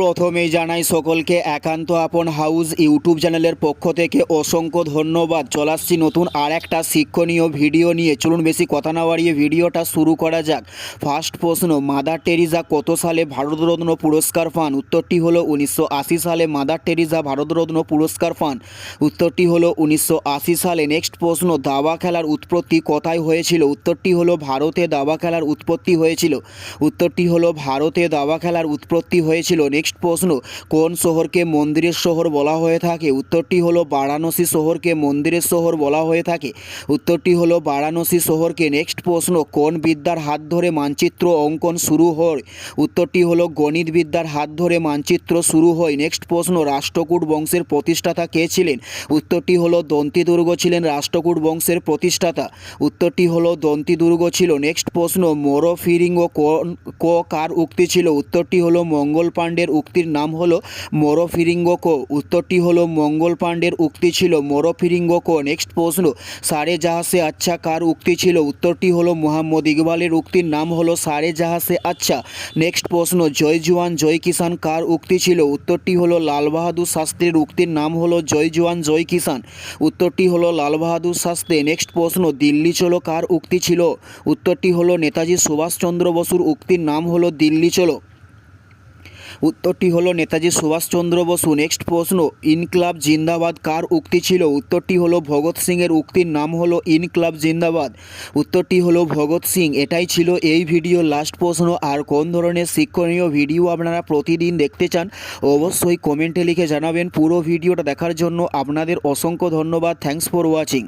প্রথমেই জানাই সকলকে একান্ত আপন হাউস ইউটিউব চ্যানেলের পক্ষ থেকে অসংখ্য ধন্যবাদ। চলে আসছি নতুন আর একটা শিক্ষণীয় ভিডিও নিয়ে। চলুন বেশি কথা না বাড়িয়ে ভিডিওটা শুরু করা যাক। ফার্স্ট প্রশ্ন, মাদার টেরিজা কত সালে ভারতরত্ন পুরস্কার পান? উত্তরটি হলো উনিশশো আশি সালে মাদার টেরিজা ভারতরত্ন পুরস্কার পান। উত্তরটি হলো উনিশশো আশি সালে। নেক্সট প্রশ্ন, দাবা খেলার উৎপত্তি কোথায় হয়েছিল? উত্তরটি হলো ভারতে দাবা খেলার উৎপত্তি হয়েছিল। উত্তরটি হলো ভারতে দাবা খেলার উৎপত্তি হয়েছিল। নেক্সট প্রশ্ন, কোন শহরকে মন্দিরের শহর বলা হয়ে থাকে? উত্তরটি হলো বারাণসী শহরকে মন্দিরের শহর বলা হয়ে থাকে। উত্তরটি হলো বারাণসী শহরকে। নেক্সট প্রশ্ন, কোন বিদ্যার হাত ধরে মানচিত্র অঙ্কন শুরু হয়? উত্তরটি হলো গণিত বিদ্যার হাত ধরে মানচিত্র শুরু হয়। নেক্সট প্রশ্ন, রাষ্ট্রকূট বংশের প্রতিষ্ঠাতা কে ছিলেন? উত্তরটি হলো দন্তি দুর্গ ছিলেন রাষ্ট্রকূট বংশের প্রতিষ্ঠাতা। উত্তরটি হলো দন্তি দুর্গ ছিল। নেক্সট প্রশ্ন, মোরফিরিঙ্গ ক কার উক্তি ছিল? উত্তরটি হলো মঙ্গল পাণ্ডের উক্তির নাম হলো মোরফিরিঙ্গ কো উত্তরটি হলো, মঙ্গল পাণ্ডের উক্তি ছিল মোরফিরিঙ্গ কো নেক্সট প্রশ্ন, সারে জাহাসে আচ্ছা কার উক্তি ছিল? উত্তরটি হলো, মোহাম্মদ ইকবালের উক্তির নাম হলো, সারে জাহাসে আচ্ছা। নেক্সট প্রশ্ন, জয় জওয়ান জয় কিষান কার উক্তি ছিল? উত্তরটি হলো, লাল বাহাদুর শাস্ত্রীর উক্তির নাম হলো, জয় জওয়ান জয় কিষান। উত্তরটি হলো, লাল বাহাদুর শাস্ত্রী। নেক্সট প্রশ্ন, দিল্লি চলো কার উক্তি ছিল? উত্তরটি হলো, নেতাজি সুভাষচন্দ্র বসুর উক্তির নাম হলো, দিল্লি চলো। উত্তরটি হলো নেতাজি সুভাষচন্দ্র বসু। নেক্সট প্রশ্ন, ইনক্লাব জিন্দাবাদ কার উক্তি ছিল? উত্তরটি হলো ভগৎ সিংয়ের উক্তির নাম হলো ইনক্লাব জিন্দাবাদ। উত্তরটি হলো ভগৎ সিং, এটাই ছিল এই ভিডিও। লাস্ট প্রশ্ন, আর কোন ধরনের শিক্ষণীয় ভিডিও আপনারা প্রতিদিন দেখতে চান, অবশ্যই কমেন্টে লিখে জানাবেন। পুরো ভিডিওটা দেখার জন্য আপনাদের অসংখ্য ধন্যবাদ। Thanks for watching